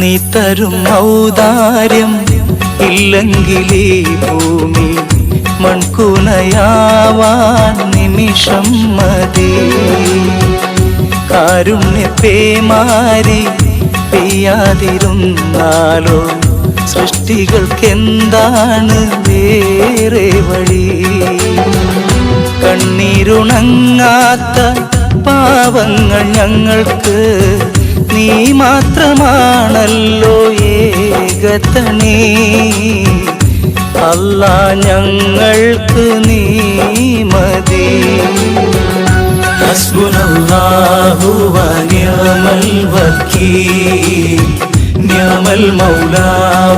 നീ തരും ഔദാര്യം ഇല്ലെങ്കിലേ ഭൂമി മൺകുനയാവാൻ നിമിഷം മതി. കാരുണ്യ പേമാരി പെയ്യാതിരുന്നാലോ സൃഷ്ടികൾക്കെന്താണ് വേറെ വഴി? കണ്ണീരുണങ്ങാത്ത പാവങ്ങൾ ഞങ്ങൾക്ക് നീ മാത്രമാണല്ലോ ഏകത്തനെ അല്ല ഞങ്ങൾക്ക് നീ മതി ഹസ്ബുനല്ലാഹു വനിഅമൽ വക്കീൽ. നിഅമൽ മൗലാ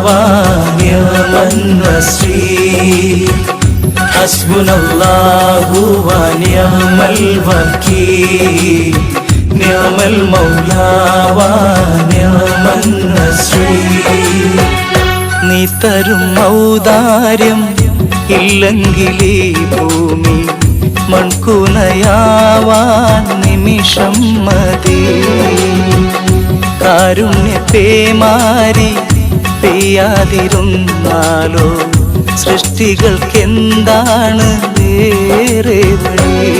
വനിഅമൻ നസീർ. ഹസ്ബുനല്ലാഹു വനിഅമൽ വക്കീൽ. നസീർ നീ തരും ഔദാര്യം ഇല്ലെങ്കിലേ ഭൂമി മൺകുനയാവാൻ നിമിഷം മതി. കാരുണ്യ പേമാരി പെയ്യാതിരുന്നാലോ സൃഷ്ടികൾക്കെന്താണ് വേറെ വഴി?